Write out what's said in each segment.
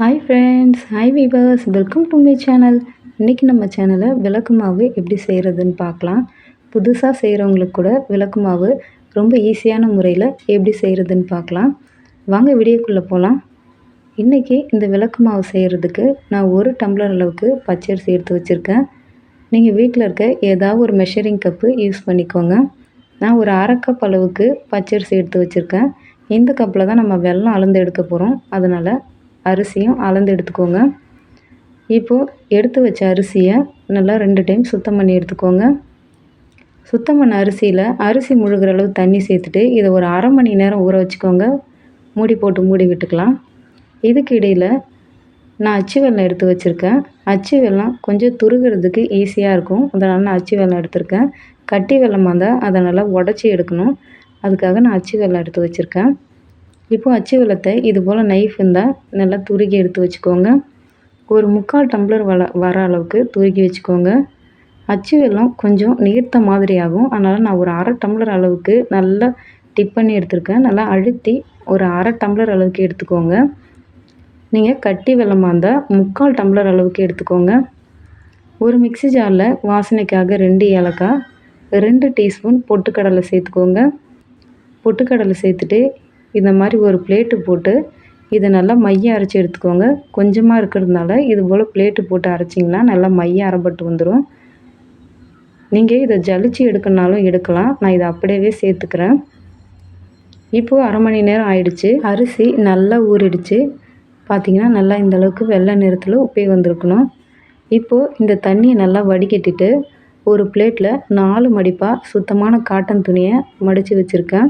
Hi friends hi viewers welcome to my channel இன்றைக்கி நம்ம சேனலை விளக்கு மாவு எப்படி செய்கிறதுன்னு பார்க்கலாம். புதுசாக செய்கிறவங்களுக்கு கூட விளக்கு மாவு ரொம்ப ஈஸியான முறையில் எப்படி செய்கிறதுன்னு பார்க்கலாம். வாங்க வீடியோக்குள்ளே போகலாம் இன்றைக்கி இந்த விளக்கு மாவு செய்கிறதுக்கு நான் ஒரு டம்ளர் அளவுக்கு பச்சரிசி எடுத்து வச்சுருக்கேன். நீங்கள் வீட்டில் இருக்க ஏதாவது ஒரு மெஷரிங் கப்பு யூஸ் பண்ணிக்கோங்க. நான் ஒரு அரை கப் அளவுக்கு பச்சரிசி எடுத்து வச்சுருக்கேன். இந்த கப்பில் தான் நம்ம வெள்ளம் அளந்து எடுக்க போகிறோம் அதனால் அரிசியும் அளந்து எடுத்துக்கோங்க. இப்போது எடுத்து வச்ச அரிசியை நல்லா ரெண்டு டைம் சுத்தம் பண்ணி எடுத்துக்கோங்க. சுத்தம் பண்ண அரிசியில் அரிசி முழுகிற அளவு தண்ணி சேர்த்துட்டு இதை ஒரு அரை மணி நேரம் ஊற வச்சுக்கோங்க. மூடி போட்டு மூடி விட்டுக்கலாம். இதுக்கு இடையில் நான் அச்சு வெள்ளம் எடுத்து வச்சுருக்கேன். அச்சு வெல்லம் கொஞ்சம் துருகிறதுக்கு ஈஸியாக இருக்கும். அதனால் நான் அச்சு வெல்லம் எடுத்திருக்கேன். கட்டி வெள்ளமாக இருந்தால் அதை நல்லா உடச்சி எடுக்கணும். அதுக்காக நான் அச்சு வெள்ளம் எடுத்து வச்சுருக்கேன். இப்போது அச்சு வெல்லத்தை இது போல் நைஃப் இருந்தால் நல்லா துருகி எடுத்து வச்சுக்கோங்க. ஒரு முக்கால் டம்ளர் வள வர அளவுக்கு துருகி வச்சுக்கோங்க. அச்சு வெல்லம் கொஞ்சம் நீர்த்த மாதிரி ஆகும். அதனால் நான் ஒரு அரை டம்ளர் அளவுக்கு நல்லா டிப் பண்ணி எடுத்திருக்கேன். நல்லா அழுத்தி ஒரு அரை டம்ளர் அளவுக்கு எடுத்துக்கோங்க. நீங்கள் கட்டி வெல்லமாக இருந்தால் முக்கால் டம்ளர் அளவுக்கு எடுத்துக்கோங்க. ஒரு மிக்ஸி ஜாரில் வாசனைக்காக ரெண்டு ஏலக்காய் ரெண்டு டீஸ்பூன் பொட்டுக்கடலை சேர்த்துக்கோங்க. பொட்டுக்கடலை சேர்த்துட்டு இந்த மாதிரி ஒரு பிளேட்டு போட்டு இதை நல்லா மையம் அரைச்சி எடுத்துக்கோங்க. கொஞ்சமாக இருக்கிறதுனால இது போல் பிளேட்டு போட்டு அரைச்சிங்கன்னா நல்லா மையம் அரைப்பட்டு வந்துடும் நீங்கள் இதை ஜலிச்சு எடுக்கணுனாலும் எடுக்கலாம். நான் இதை அப்படியே சேர்த்துக்கிறேன். இப்போது அரை மணி நேரம் ஆயிடுச்சு. அரிசி நல்லா ஊறிடுச்சு. பார்த்திங்கன்னா நல்லா இந்த அளவுக்கு வெள்ளை நிறத்தில் உப்பே வந்திருக்கணும். இப்போது இந்த தண்ணியை நல்லா வடிகட்டிட்டு ஒரு பிளேட்டில் நாலு மடிப்பாக சுத்தமான காட்டன் துணியை மடித்து வச்சுருக்கேன்.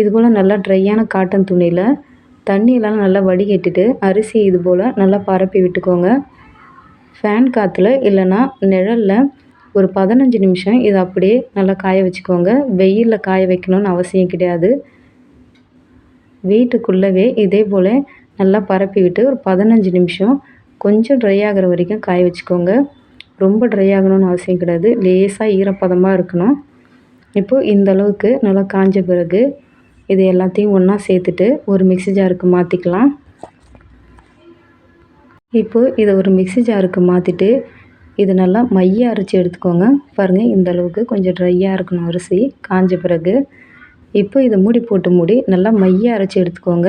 இது போல் நல்லா ட்ரையான காட்டன் துணியில் தண்ணியெல்லாம் நல்லா வடிகட்டிட்டு அரிசி இது போல் நல்லா பரப்பி விட்டுக்கோங்க. ஃபேன் காற்றுல இல்லைன்னா நிழலில் ஒரு பதினஞ்சு நிமிஷம் இதை அப்படியே நல்லா காய வச்சுக்கோங்க. வெயிலில் காய வைக்கணும்னு அவசியம் கிடையாது. வீட்டுக்குள்ளவே இதே போல் நல்லா பரப்பி விட்டு ஒரு பதினஞ்சு நிமிஷம் கொஞ்சம் ட்ரை ஆகிற வரைக்கும் காய வச்சுக்கோங்க. ரொம்ப ட்ரை ஆகணும்னு அவசியம் கிடையாது. லேசாக ஈரப்பதமாக இருக்கணும். இப்போது இந்த அளவுக்கு நல்லா காஞ்ச பிறகு இது எல்லாத்தையும் ஒன்றா சேர்த்துட்டு ஒரு மிக்சி ஜாருக்கு மாற்றிக்கலாம் இப்போது இதை ஒரு மிக்சி ஜாருக்கு மாற்றிட்டு இது நல்லா மைய அரைச்சி எடுத்துக்கோங்க. பாருங்கள் இந்த அளவுக்கு கொஞ்சம் ட்ரையாக இருக்கணும் அரிசி. காஞ்ச பிறகு இப்போ இதை மூடி போட்டு மூடி நல்லா மைய அரைச்சி எடுத்துக்கோங்க.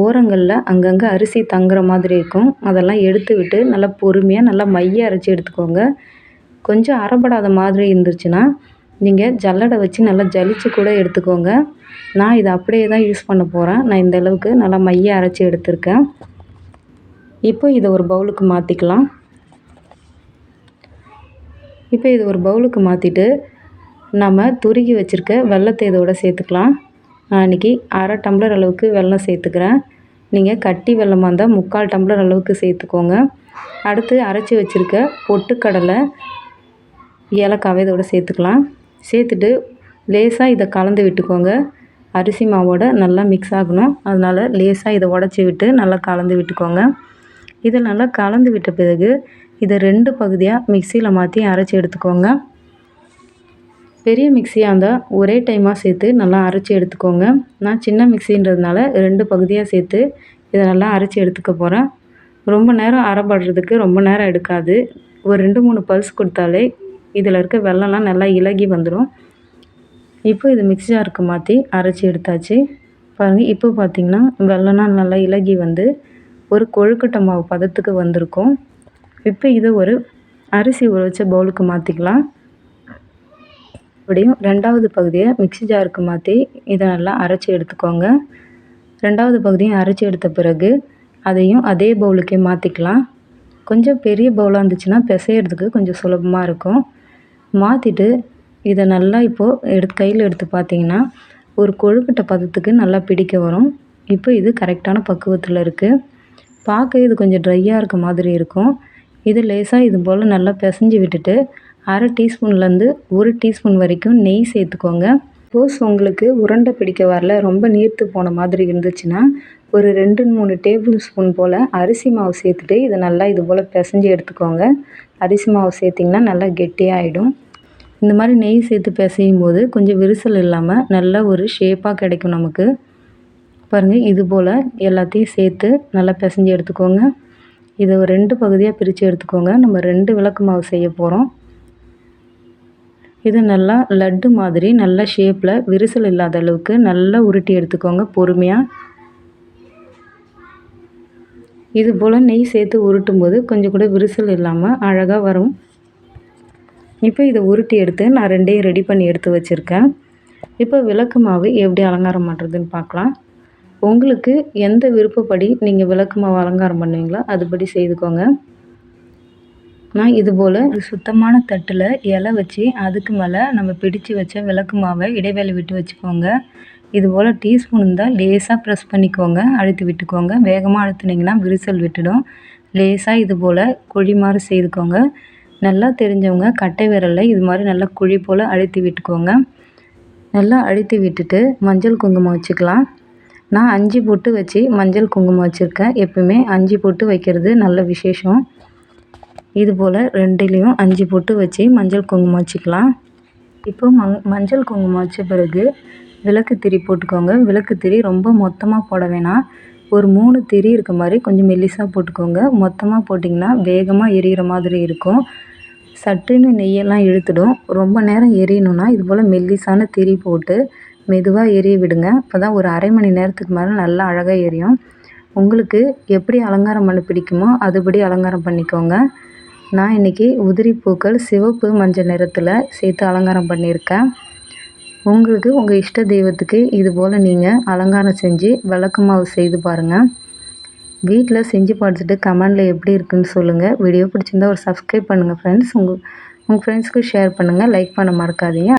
ஓரங்களில் அங்கங்கே அரிசி தங்குற மாதிரி இருக்கும். அதெல்லாம் எடுத்து விட்டு நல்லா பொறுமையாக நல்லா மைய அரைச்சி எடுத்துக்கோங்க. கொஞ்சம் அரைப்படாத மாதிரி இருந்துச்சுன்னா நீங்கள் ஜல்லடை வச்சு நல்லா ஜலிச்சு கூட எடுத்துக்கோங்க. நான் இதை அப்படியே தான் யூஸ் பண்ண போகிறேன் நான் இந்த அளவுக்கு நல்லா மைய அரைச்சி எடுத்திருக்கேன். இப்போ இதை ஒரு பவுலுக்கு மாற்றிக்கலாம் இப்போ இது ஒரு பவுலுக்கு மாற்றிட்டு நம்ம துருகி வச்சுருக்க வெள்ளத்தை இதோட சேர்த்துக்கலாம். நான் இன்றைக்கி அரை டம்ளர் அளவுக்கு வெல்லம் சேர்த்துக்கிறேன். நீங்கள் கட்டி வெள்ளமாக இருந்தால் முக்கால் டம்ளர் அளவுக்கு சேர்த்துக்கோங்க. அடுத்து அரைச்சி வச்சுருக்க பொட்டுக்கடலை ஏலக்காவை இதோட சேர்த்துக்கலாம். சேர்த்துட்டு லேசாக இதை கலந்து விட்டுக்கோங்க. அரிசி மாவோட நல்லா மிக்ஸ் ஆகணும். அதனால் லேசாக இதை உடச்சி விட்டு நல்லா கலந்து விட்டுக்கோங்க. இதை நல்லா கலந்து விட்ட பிறகு இதை ரெண்டு பகுதியாக மிக்சியில் மாற்றி அரைச்சி எடுத்துக்கோங்க. பெரிய மிக்சியாக இருந்தால் ஒரே டைமாக சேர்த்து நல்லா அரைச்சி எடுத்துக்கோங்க. நான் சின்ன மிக்சின்றதுனால ரெண்டு பகுதியாக சேர்த்து இதை நல்லா அரைச்சி எடுத்துக்க போகிறேன் ரொம்ப நேரம் அரைப்படுறதுக்கு ரொம்ப நேரம் எடுக்காது. ஒரு ரெண்டு மூணு பல்ஸ் கொடுத்தாலே இதில் இருக்க வெள்ளம்லாம் நல்லா இலகி வந்துடும் இப்போ இது மிக்ஸி ஜாருக்கு மாற்றி அரைச்சி எடுத்தாச்சு. பாருங்கள் இப்போ பார்த்திங்கன்னா வெள்ளம்லாம் நல்லா இலகி வந்து ஒரு கொழுக்கட்டை மாவு பதத்துக்கு வந்திருக்கும். இப்போ இதை ஒரு அரிசி ஊற வச்ச பவுலுக்கு மாற்றிக்கலாம் அப்படியும் ரெண்டாவது பகுதியை மிக்ஸி ஜாருக்கு மாற்றி இதை நல்லா அரைச்சி எடுத்துக்கோங்க. ரெண்டாவது பகுதியும் அரைச்சி எடுத்த பிறகு அதையும் அதே பவுலுக்கே மாற்றிக்கலாம் கொஞ்சம் பெரிய பவுலாக இருந்துச்சுன்னா பிசையிறதுக்கு கொஞ்சம் சுலபமாக இருக்கும். மாற்றிட்டு இதை நல்லா இப்போது எடுத்து கையில் எடுத்து பார்த்தீங்கன்னா ஒரு கொழுக்கட்டை பதத்துக்கு நல்லா பிடிக்க வரும். இப்போ இது கரெக்டான பக்குவத்தில் இருக்குது பார்க்க இது கொஞ்சம் ட்ரையாக இருக்க மாதிரி இருக்கும். இது லேசாக இது போல் நல்லா பிசைஞ்சு விட்டுட்டு அரை டீஸ்பூன்லேருந்து ஒரு டீஸ்பூன் வரைக்கும் நெய் சேர்த்துக்கோங்க. சப்போஸ் உங்களுக்கு உருண்டை பிடிக்க வரல ரொம்ப நீர்த்து போன மாதிரி இருந்துச்சுன்னா ஒரு ரெண்டு மூணு டேபிள் ஸ்பூன் போல் அரிசி மாவு சேர்த்துட்டு இதை நல்லா இது போல் பிசைஞ்சு எடுத்துக்கோங்க. அரிசி மாவு சேர்த்திங்கன்னா நல்லா கெட்டியாகிடும் இந்த மாதிரி நெய் சேர்த்து பிசையும் போது கொஞ்சம் விரிசல் இல்லாமல் நல்ல ஒரு ஷேப்பாக கிடைக்கும் நமக்கு. பாருங்கள் இது போல் எல்லாத்தையும் சேர்த்து நல்லா பிசைஞ்சு எடுத்துக்கோங்க. இதை ஒரு ரெண்டு பகுதியாக பிரித்து எடுத்துக்கோங்க. நம்ம ரெண்டு விளக்கு மாவு செய்ய போகிறோம் இது நல்லா லட்டு மாதிரி நல்ல ஷேப்பில் விரிசல் இல்லாத அளவுக்கு நல்லா உருட்டி எடுத்துக்கோங்க பொறுமையாக இது போல் நெய் சேர்த்து உருட்டும் போது கொஞ்சம் கூட விரிசல் இல்லாமல் அழகாக வரும். இப்போ இதை உருட்டி எடுத்து நான் ரெண்டையும் ரெடி பண்ணி எடுத்து வச்சுருக்கேன். இப்போ விளக்கு மாவு எப்படி அலங்காரம் பண்ணுறதுன்னு பார்க்கலாம். உங்களுக்கு எந்த விருப்பப்படி நீங்கள் விளக்கு மாவு அலங்காரம் பண்ணுவீங்களோ அதுபடி செய்துக்கோங்க. நான் இது போல் சுத்தமான தட்டில் இலை வச்சு அதுக்கு மேலே நம்ம பிடிச்சு வச்ச விளக்கு மாவை இடைவேளை விட்டு வச்சுக்கோங்க. இது போல் டீஸ்பூன் இருந்தால் லேசாக ப்ரெஸ் பண்ணிக்கோங்க அழுத்தி விட்டுக்கோங்க. வேகமாக அழுத்துனீங்கன்னா விரிசல் விட்டுடும். லேசாக இது போல் குழி மாதிரி செய்துக்கோங்க. நல்லா தெரிஞ்சவங்க கட்டை விரலில் இது மாதிரி நல்லா குழி போல் அழுத்தி விட்டுக்கோங்க. நல்லா அழுத்தி விட்டுட்டு மஞ்சள் குங்குமம் வச்சுக்கலாம். நான் அஞ்சு பொட்டு வச்சு மஞ்சள் குங்குமம் வச்சுருக்கேன். எப்பவுமே அஞ்சு பொட்டு வைக்கிறது நல்ல விசேஷம். இது போல் ரெண்டுலேயும் அஞ்சு பொட்டு வச்சு மஞ்சள் குங்குமம் வச்சுக்கலாம். இப்போ மங் மஞ்சள் குங்குமம் வச்ச பிறகு விளக்கு திரி போட்டுக்கோங்க. விளக்கு திரி ரொம்ப மொத்தமாக போட வேணாம். ஒரு மூணு திரி இருக்க மாதிரி கொஞ்சம் மெல்லிசாக போட்டுக்கோங்க. மொத்தமாக போட்டிங்கன்னா வேகமாக எரியிற மாதிரி இருக்கும். சட்டுன்னு நெய்யெல்லாம் இழுத்துடும். ரொம்ப நேரம் எரியணும்னா இது போல் மெல்லிசான திரி போட்டு மெதுவாக எரிய விடுங்க. அப்போ தான் ஒரு அரை மணி நேரத்துக்கு மேலே நல்லா அழகாக எரியும். உங்களுக்கு எப்படி அலங்காரம் பண்ண பிடிக்குமோ அதுபடி அலங்காரம் பண்ணிக்கோங்க. நான் இன்றைக்கி உதிரி பூக்கள் சிவப்பு மஞ்சள் நிறத்தில் சேர்த்து அலங்காரம் பண்ணியிருக்கேன். உங்களுக்கு உங்கள் இஷ்ட தெய்வத்துக்கு இது போல் நீங்கள் அலங்காரம் செஞ்சு விளக்கு மாவு செய்து பாருங்கள் வீட்டில் செஞ்சு பார்த்துட்டு கமெண்டில் எப்படி இருக்குன்னு சொல்லுங்கள் வீடியோ பிடிச்சிருந்தா ஒரு சப்ஸ்கிரைப் பண்ணுங்கள் ஃப்ரெண்ட்ஸ் உங்கள் உங்கள் ஃப்ரெண்ட்ஸ்க்கு ஷேர் பண்ணுங்கள் லைக் பண்ண மறக்காதீங்க.